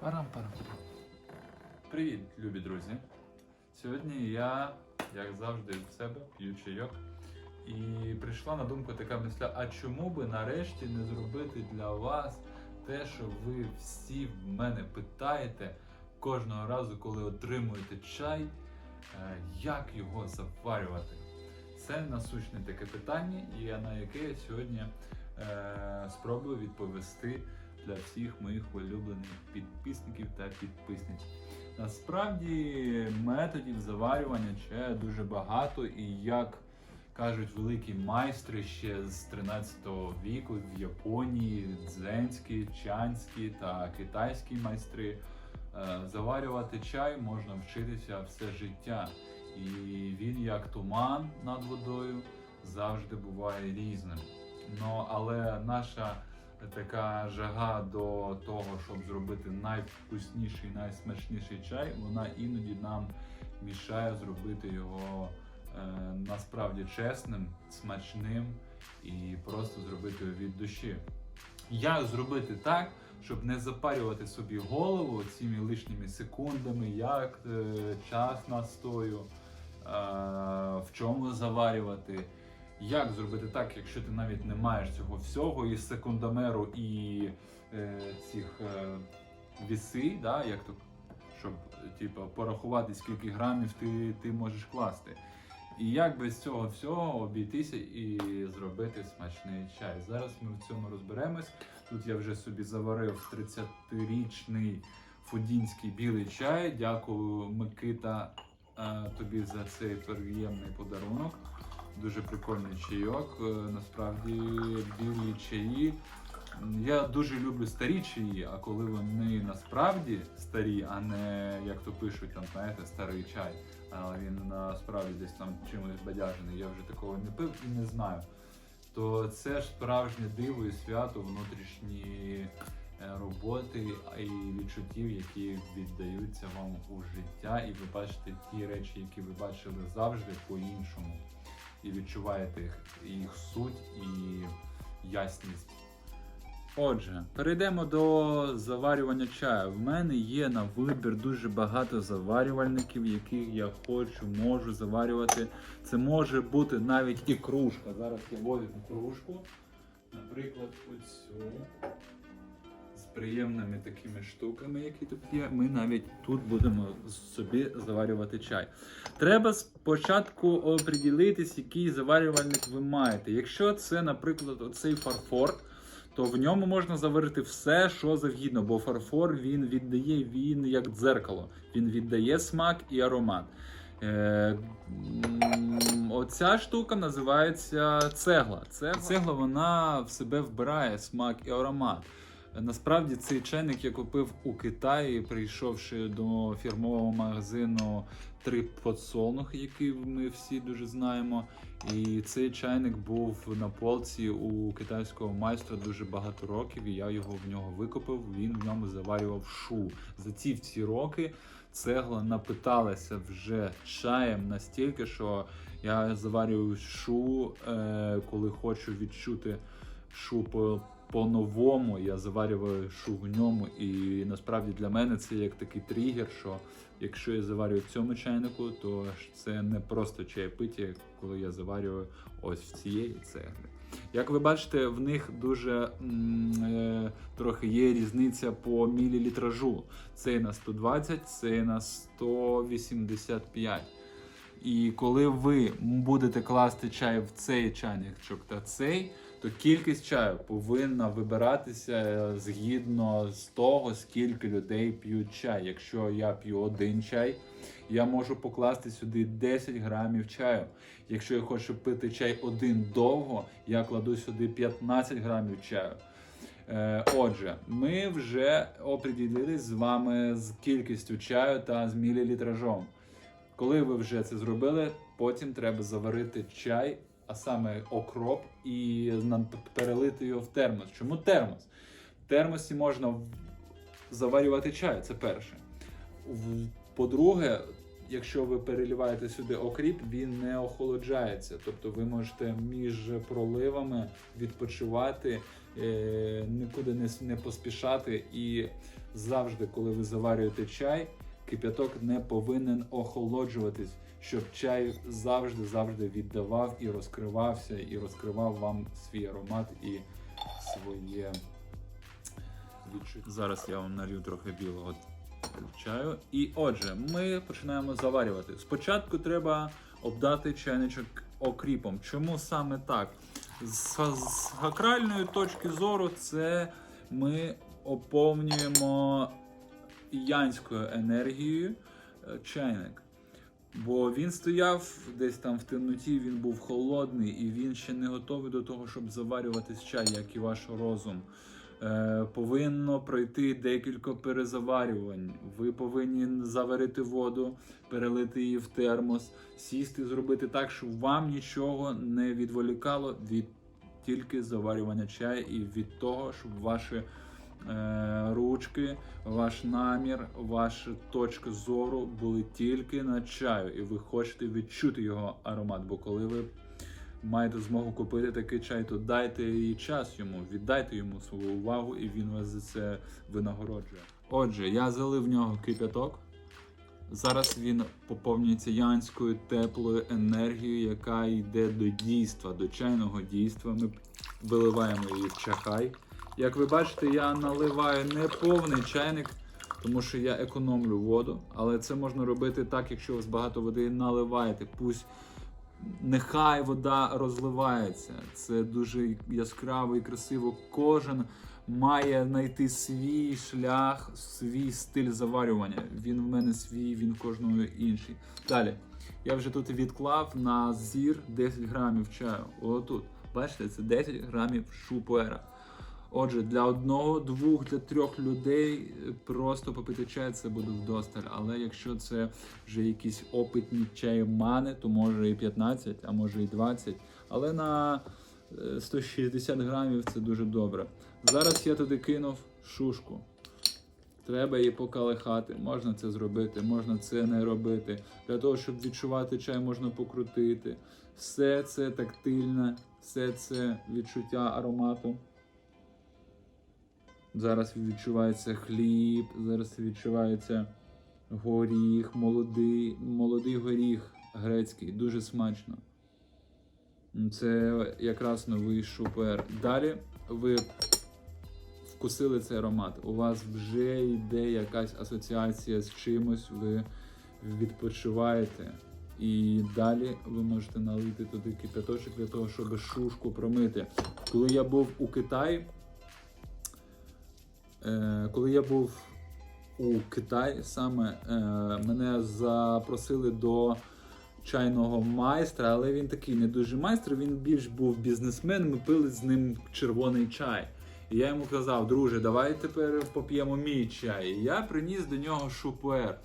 Парам-парам. Привіт, любі друзі. Сьогодні я, як завжди, в себе п'ю чайок. І прийшла на думку така мисля, а чому би нарешті не зробити для вас те, що ви всі в мене питаєте кожного разу, коли отримуєте чай, е, як його заварювати? Це насущне таке питання, і на яке я сьогодні е, спробую відповісти для всіх моїх улюблених підписників та підписниць. Насправді методів заварювання чаю дуже багато, і як кажуть великі майстри ще з 13 віку в Японії, дзенські, чанські та китайські майстри. е, Заварювати чай можна вчитися все життя. І він, як туман над водою, завжди буває різним. Ну, але наша така жага до того, щоб зробити найвкусніший, найсмачніший чай, вона іноді нам мішає зробити його е, насправді чесним, смачним і просто зробити його від душі. Як зробити так, щоб не запарювати собі голову цими лишніми секундами, як е, час настою, е, в чому заварювати. Як зробити так, якщо ти навіть не маєш цього всього, і секундомеру, і е, цих е, віси, да, як то, щоб типу, порахувати, скільки грамів ти, ти можеш класти. І як без цього всього обійтися і зробити смачний чай. Зараз ми в цьому розберемось. Тут я вже собі заварив 30-річний фудінський білий чай. Дякую, Микита, е, тобі за цей приємний подарунок. Дуже прикольний чайок. Е, Насправді білі чаї. Я дуже люблю старі чаї, а коли вони насправді старі, а не як то пишуть, там знаєте, старий чай, але він насправді десь там чимось бадяжений. Я вже такого не пив і не знаю. То це ж справжнє диво і свято внутрішні е, роботи і відчуттів, які віддаються вам у життя, і ви бачите ті речі, які ви бачили завжди по-іншому, і відчуваєте їх, їх суть і ясність. Отже, перейдемо до заварювання чаю. В мене є на вибір дуже багато заварювальників, яких я хочу, можу заварювати. Це може бути навіть і кружка. Зараз я возьму кружку, наприклад, оцю. Приємними такими штуками, які тут є, ми навіть тут будемо собі заварювати чай. Треба спочатку оприділитись, який заварювальник ви маєте. Якщо це, наприклад, оцей фарфор, то в ньому можна заварити все, що завгідно, бо фарфор він віддає він як дзеркало. Він віддає смак і аромат. Е, оця штука називається цегла. Цегла, цегла вона в себе вбирає смак і аромат. Насправді цей чайник я купив у Китаї, прийшовши до фірмового магазину три подсолнух, який ми всі дуже знаємо. І цей чайник був на полці у китайського майстра дуже багато років, і я його в нього викупив. Він в ньому заварював шу. За ці всі роки цегла напиталася вже чаєм настільки, що я заварюю шу, е, коли хочу відчути шу по. По-новому я заварюю в ньому, і насправді для мене це як такий тригер, що якщо я заварюю в цьому чайнику, то це не просто чаєпиття, коли я заварюю ось в цієї цегли. Як ви бачите, в них дуже е, трохи є різниця по мілілітражу. Цей на 120, цей на 185. І коли ви будете класти чай в цей чайничок та цей, то кількість чаю повинна вибиратися е, згідно з того, скільки людей п'ють чай. Якщо я п'ю один чай, я можу покласти сюди 10 грамів чаю. Якщо я хочу пити чай один довго, я кладу сюди 15 грамів чаю. Е, Отже, ми вже оприділились з вами з кількістю чаю та з мілілітражом. Коли ви вже це зробили, потім треба заварити чай, а саме окроп, і перелити його в термос. Чому термос? В термосі можна заварювати чай, це перше. По-друге, якщо ви переливаєте сюди окріп, він не охолоджається. Тобто ви можете між проливами відпочивати, е, нікуди не поспішати і завжди, коли ви заварюєте чай, кип'яток не повинен охолоджуватись, щоб чай завжди завжди віддавав і розкривався, і розкривав вам свій аромат і своє відчуття. Зараз я вам налью трохи білого чаю. І отже, ми починаємо заварювати. Спочатку треба обдати чайничок окріпом. Чому саме так? З, з гакральної точки зору, це ми оповнюємо янською енергією е, чайник. Бо він стояв десь там в темноті, він був холодний і він ще не готовий до того, щоб заварюватись чай, як і ваш розум. Е, повинно пройти декілька перезаварювань. Ви повинні заварити воду, перелити її в термос, сісти, зробити так, щоб вам нічого не відволікало від тільки заварювання чаю і від того, щоб ваші е, ручки, ваш намір, ваша точка зору були тільки на чаю, і ви хочете відчути його аромат. Бо коли ви маєте змогу купити такий чай, то дайте і час йому, віддайте йому свою увагу, і він вас за це винагороджує. Отже, я залив в нього кип'яток. Зараз він поповнюється янською теплою енергією, яка йде до дійства, до чайного дійства. Ми виливаємо її в чахай. Як ви бачите, я наливаю не повний чайник, тому що я економлю воду, але це можна робити так, якщо у вас багато води наливаєте. Пусть нехай вода розливається. Це дуже яскраво і красиво. Кожен має знайти свій шлях, свій стиль заварювання. Він в мене свій, він кожного інший. Далі. Я вже тут відклав на зір 10 грамів чаю. Отут. Бачите, це 10 грамів шупуера. Отже, для одного, двох, для трьох людей е, просто попити чай це буде вдосталь. Але якщо це вже якісь опитні чаймани, то може і 15, а може і 20. Але на е, 160 грамів це дуже добре. Зараз я туди кинув шушку. Треба її покалихати. Можна це зробити, можна це не робити. Для того, щоб відчувати чай, можна покрутити. Все це тактильне, все це відчуття аромату. Зараз відчувається хліб, зараз відчувається горіх, молодий, молодий горіх грецький, дуже смачно. Це якраз новий шупер. Далі ви вкусили цей аромат. У вас вже йде якась асоціація з чимось, ви відпочиваєте. І далі ви можете налити туди кипяточок для того, щоб шушку промити. Коли я був у Китаї, коли я був у Китаї, саме е, мене запросили до чайного майстра, але він такий не дуже майстер, він більш був бізнесмен. Ми пили з ним червоний чай. І я йому казав, друже, давай тепер поп'ємо мій чай. І я приніс до нього шупер.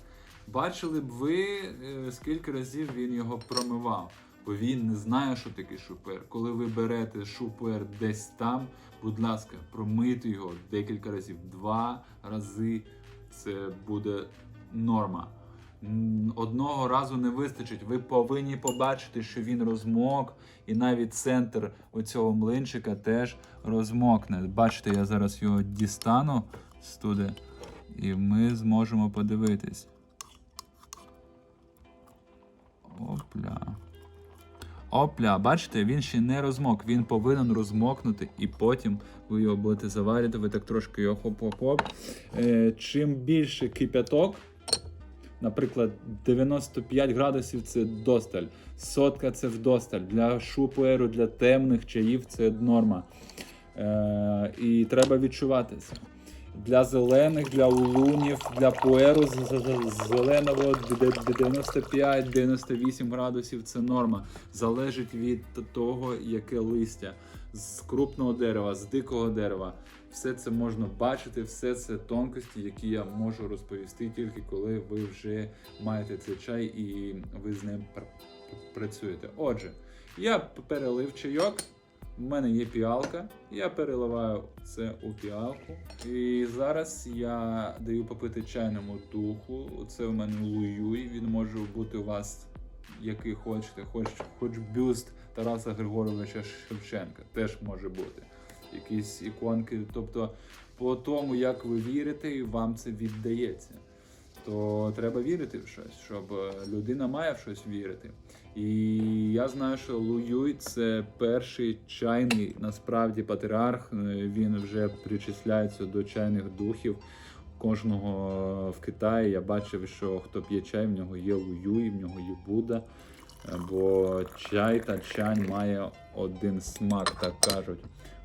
Бачили б ви, е, скільки разів він його промивав. Бо він не знає, що таке шупер. Коли ви берете шупер десь там, будь ласка, промийте його декілька разів. Два рази це буде норма. Одного разу не вистачить. Ви повинні побачити, що він розмок, і навіть центр оцього млинчика теж розмокне. Бачите, я зараз його дістану студи, і ми зможемо подивитись. Опля. Опля, бачите, він ще не розмок. Він повинен розмокнути, і потім ви його будете заварювати, ви так трошки його хоп-хоп-хоп. Е, чим більше кип'яток, наприклад, 95 градусів це досталь, сотка це вдосталь. Для шупуеру, для темних чаїв це норма. Е, і треба відчувати це. Для зелених, для улунів, для пуеру зеленого 95-98 градусів це норма. Залежить від того, яке листя з крупного дерева, з дикого дерева. Все це можна бачити, все це тонкості, які я можу розповісти тільки коли ви вже маєте цей чай і ви з ним пр- працюєте. Отже, я перелив чайок. У мене є піалка, я переливаю це у піалку. І зараз я даю попити чайному духу. Це у мене Луюй. Він може бути у вас який хочете, хоч, хоч бюст Тараса Григоровича Шевченка, теж може бути. Якісь іконки. Тобто по тому, як ви вірите, і вам це віддається. То треба вірити в щось, щоб е, людина має в щось вірити. І я знаю, що Лу Юй це перший чайний насправді патріарх. Е, Він вже причисляється до чайних духів. Кожного в Китаї я бачив, що хто п'є чай, в нього є Лу Юй, в нього є Будда. Е, Бо чай та чань має один смак, так кажуть.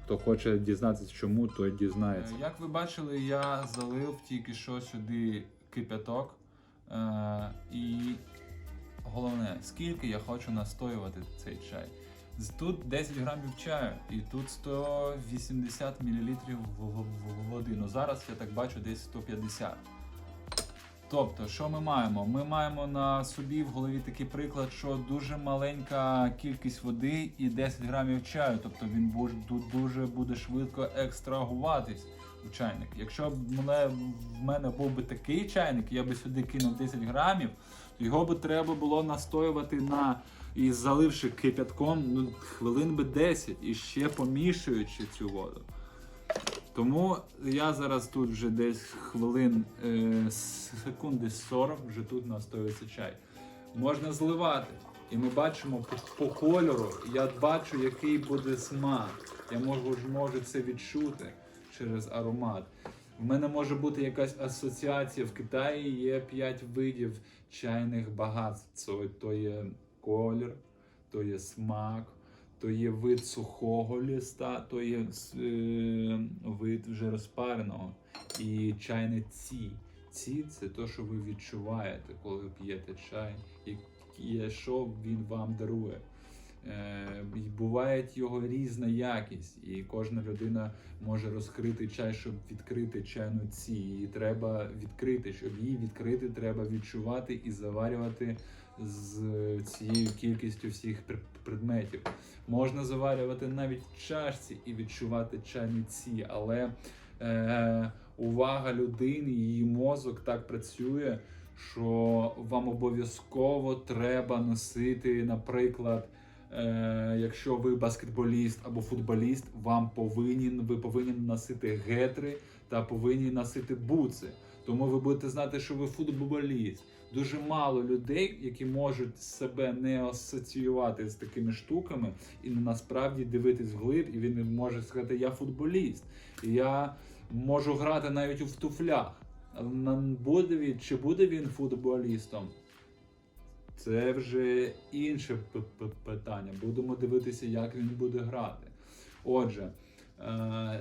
Хто хоче дізнатися, чому, той дізнається. Як ви бачили, я залив тільки що сюди кипяток. Е, і головне, скільки я хочу настоювати цей чай. Тут 10 грамів чаю і тут 180 мл води. Ну зараз я так бачу десь 150. Тобто, що ми маємо? Ми маємо на собі в голові такий приклад, що дуже маленька кількість води і 10 грамів чаю. Тобто він дуже буде швидко екстрагуватись в чайник. Якщо б в мене був би такий чайник, я би сюди кинув 10 грамів, то його би треба було настоювати на і заливши кипятком ну, хвилин би 10 і ще помішуючи цю воду. Тому я зараз тут вже десь хвилин е, секунди 40, вже тут настоюється чай. Можна зливати. І ми бачимо по, по кольору, я бачу, який буде смак. Я можу, можу це відчути через аромат. В мене може бути якась асоціація. В Китаї є 5 видів чайних багатств. То є колір, то є смак, то є вид сухого ліста, то є е, вид вже розпареного. І чайне ці. Ці це те, що ви відчуваєте, коли п'єте чай, і що він вам дарує. Е, буває його різна якість, і кожна людина може розкрити чай, щоб відкрити чайну ці. Її треба відкрити. Щоб її відкрити, треба відчувати і заварювати з цією кількістю всіх предметів. Можна заварювати навіть в чашці і відчувати чайні ці, але е, увага людини, її мозок так працює, що вам обов'язково треба носити, наприклад. Е, якщо ви баскетболіст або футболіст, вам повинен, ви повинні носити гетри та повинні носити буци. Тому ви будете знати, що ви футболіст. Дуже мало людей, які можуть себе не асоціювати з такими штуками, і насправді дивитись вглиб, і він може сказати: Я футболіст, я можу грати навіть в туфлях. Буде він, чи буде він футболістом? Це вже інше питання. Будемо дивитися, як він буде грати. Отже, е,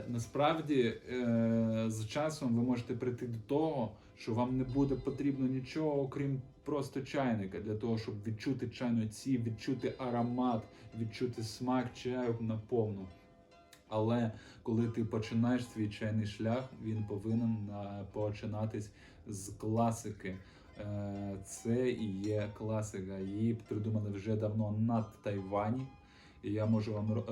насправді е, з часом ви можете прийти до того, що вам не буде потрібно нічого, окрім просто чайника, для того, щоб відчути чайну ці, відчути аромат, відчути смак чаю наповну. Але коли ти починаєш свій чайний шлях, він повинен е, починатись з класики. Е, Це і є класика. Її придумали вже давно на Тайвані. І я можу вам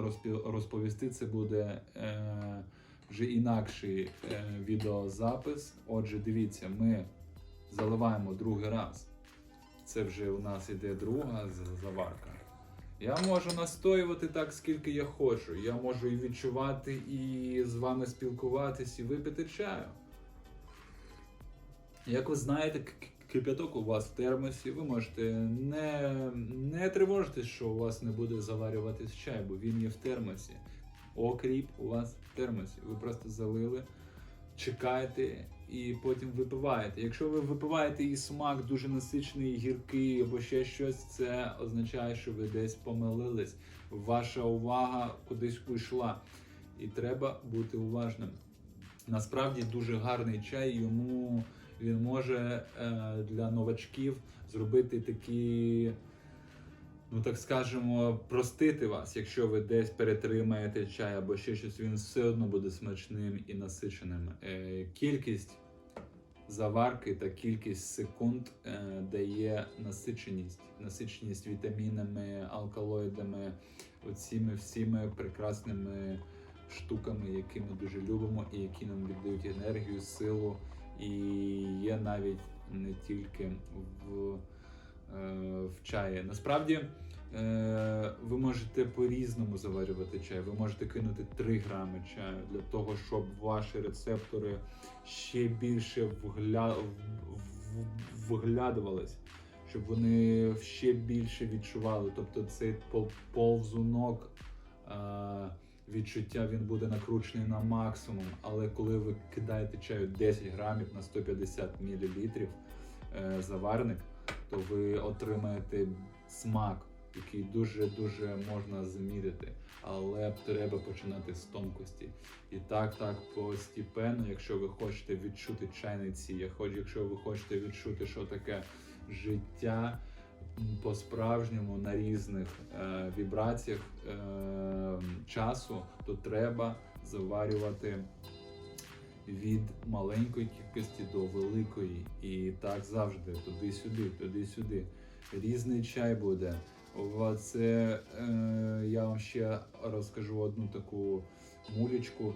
розповісти, це буде е, вже інакший е, відеозапис. Отже, дивіться, ми заливаємо другий раз. Це вже у нас іде друга заварка. Я можу настоювати так, скільки я хочу. Я можу і відчувати, і з вами спілкуватись, і випити чаю. Як ви знаєте, кип'яток у вас в термосі, ви можете не, не тривожитись, що у вас не буде заварюватись чай, бо він є в термосі. Окріп у вас в термосі. Ви просто залили, чекаєте і потім випиваєте. Якщо ви випиваєте і смак дуже насичений, гіркий або ще щось, це означає, що ви десь помилились. Ваша увага кудись уйшла. І треба бути уважним. Насправді дуже гарний чай, йому він може е, для новачків зробити такі, ну так скажемо, простити вас, якщо ви десь перетримаєте чай або ще щось, він все одно буде смачним і насиченим. Е, кількість заварки та кількість секунд е, дає насиченість, насиченість вітамінами, алкалоїдами, оціми всіми прекрасними штуками, які ми дуже любимо, і які нам віддають енергію, силу, і є навіть не тільки в, е, в чаї. Насправді Е, ви можете по-різному заварювати чай. Ви можете кинути 3 грами чаю для того, щоб ваші рецептори ще більше вгля... вглядувались, щоб вони ще більше відчували. Тобто цей повзунок е, відчуття він буде накручений на максимум. Але коли ви кидаєте чаю 10 грамів на 150 мл е, заварник, то ви отримаєте смак, який дуже-дуже можна заміряти. Але треба починати з тонкості. І так, так постепенно, якщо ви хочете відчути чайниці, я хочу, якщо ви хочете відчути, що таке життя по-справжньому на різних е, вібраціях е, часу, то треба заварювати від маленької кількості до великої. І так завжди, туди-сюди, туди-сюди. Різний чай буде. Це е, я вам ще розкажу одну таку мулічку.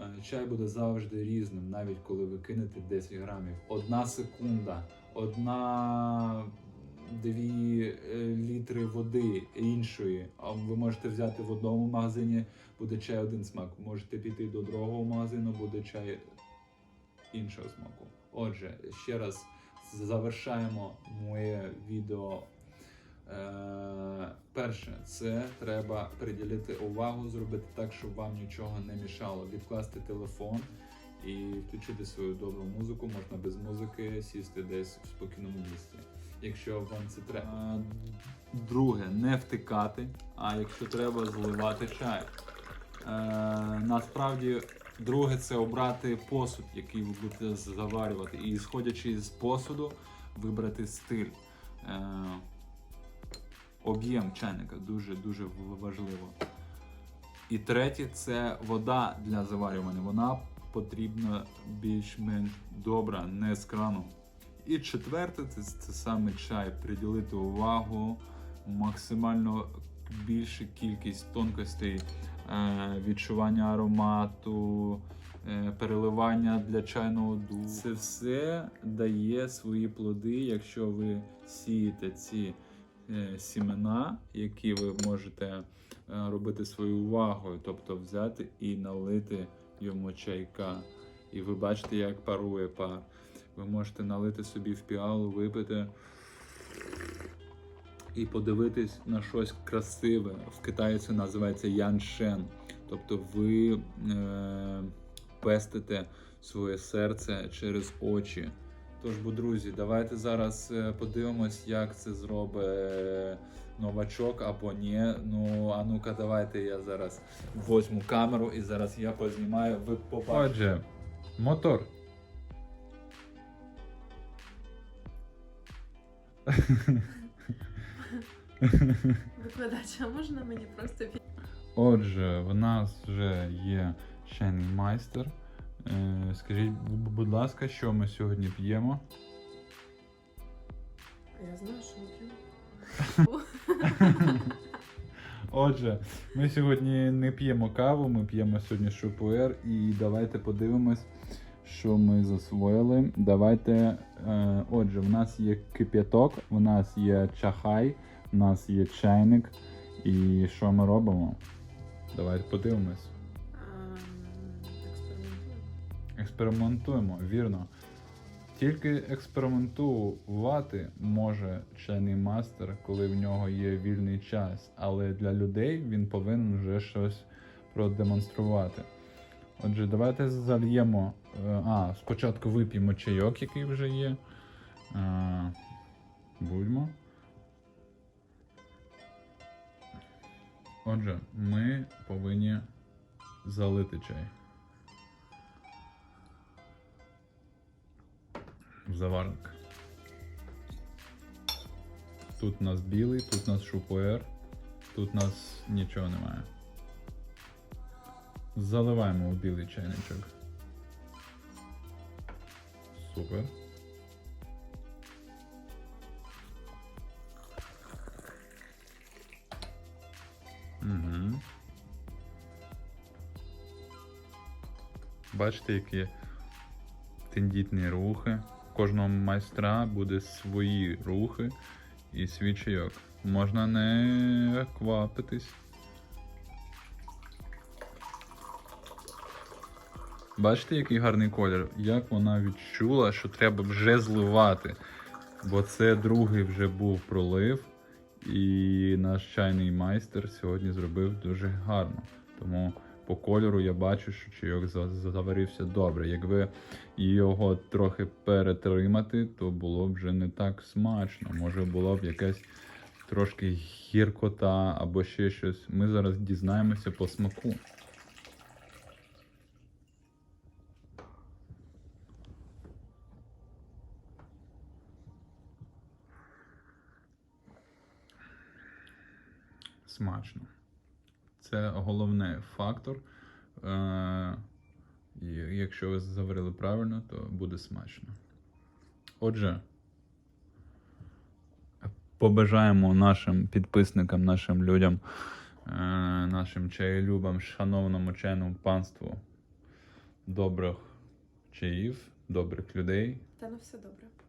Е, Чай буде завжди різним, навіть коли ви кинете 10 грамів. Одна секунда, одна дві е, літри води іншої. А ви можете взяти в одному магазині, буде чай один смак. Можете піти до другого магазину, буде чай іншого смаку. Отже, ще раз завершаємо моє відео. Е, перше, це треба приділити увагу, зробити так, щоб вам нічого не мішало. Відкласти телефон і включити свою добру музику. Можна без музики сісти десь в спокійному місці, якщо вам це треба. Друге, не втикати, а якщо треба, зливати чай. Е, насправді, друге, це обрати посуд, який ви будете заварювати. І сходячи з посуду, вибрати стиль. Е, об'єм чайника дуже дуже важливо. І третє це вода для заварювання. Вона потрібна більш-менш добра, не з крану. І четверте це, це саме чай. Приділити увагу максимально більшу кількість тонкостей, е, відчування аромату, е, переливання для чайного духу. Це все дає свої плоди, якщо ви сієте ці е, сімена, які ви можете робити свою увагою, тобто взяти і налити йому чайка. І ви бачите, як парує пар. Ви можете налити собі в піалу, випити і подивитись на щось красиве. В Китаї це називається яншен. Тобто ви е, пестите своє серце через очі. Тож, бо, друзі, давайте зараз е, подивимось, як це зробить новачок або ні. Ну, а ну-ка, давайте я зараз возьму камеру і зараз я познімаю. Ви побачите. Отже, мотор. Викладач, а можна мені просто пі- Отже, в нас вже є чайний майстер. Е, Скажіть, бу- будь ласка, що ми сьогодні п'ємо? Я знаю, що ми п'ємо. Отже, ми сьогодні не п'ємо каву, ми п'ємо сьогодні шупуер і давайте подивимось, що ми засвоїли. Давайте. Е, отже, в нас є кип'яток, в нас є чахай, в нас є чайник. І що ми робимо? Давайте подивимось. Ем, Експериментуємо, вірно. Тільки експериментувати може чайний мастер, коли в нього є вільний час, але для людей він повинен вже щось продемонструвати. Отже, давайте зальємо. е, А, спочатку вип'ємо чайок, який вже є. А, будьмо. Отже, ми повинні залити чай. заварник. Тут у нас білий, тут у нас шупуер, тут у нас нічого немає. Заливаємо у білий чайничок. Супер. Угу. Бачите, які тендітні рухи. Кожного майстра буде свої рухи і свій чайок. можна не квапитись. Бачите, який гарний колір? Як вона відчула, що треба вже зливати. Бо це другий вже був пролив, і наш чайний майстер сьогодні зробив дуже гарно. Тому по кольору я бачу, що чайок за- заварився добре. Якби його трохи перетримати, то було б вже не так смачно. Може було б якась трошки гіркота або ще щось. Ми зараз дізнаємося по смаку. Смачно. Це головний фактор. Е, якщо ви заварили правильно, то буде смачно. Отже, побажаємо нашим підписникам, нашим людям, е, нашим чаєлюбам, шановному чайному панству добрих чаїв, добрих людей. Та на все добре.